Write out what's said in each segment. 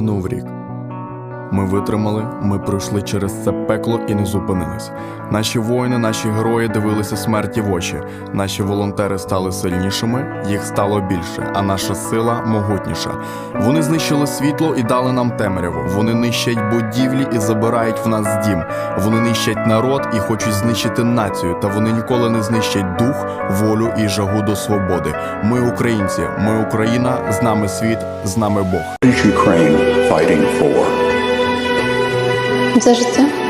минув рік. Ми витримали, ми пройшли через це пекло і не зупинились. Наші воїни, наші герої дивилися смерті в очі. Наші волонтери стали сильнішими, їх стало більше, а наша сила могутніша. Вони знищили світло і дали нам темряву. Вони нищать будівлі і забирають в нас дім. Вони нищать народ і хочуть знищити націю. Та вони ніколи не знищать дух, волю і жагу до свободи. Ми українці, ми Україна, з нами світ, з нами Бог. Ukraine fighting for? За життя.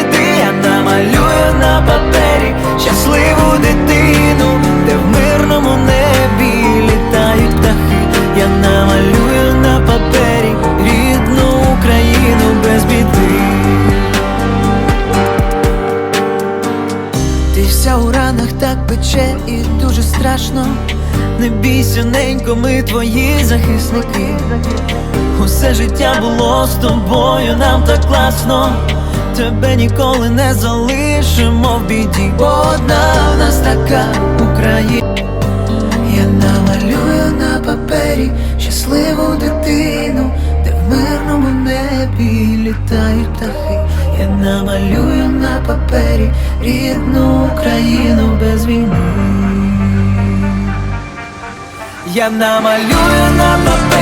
Дуже страшно. Не бійся, ненько, ми твої захисники. Усе життя було з тобою, нам так класно. Тебе ніколи не залишимо в біді. Бо одна в нас така Україна. Я намалюю на папері щасливу дитину, де в мирному небі літають птахи. Я намалюю на папері рідну Україну без війни. Я намалюю на папері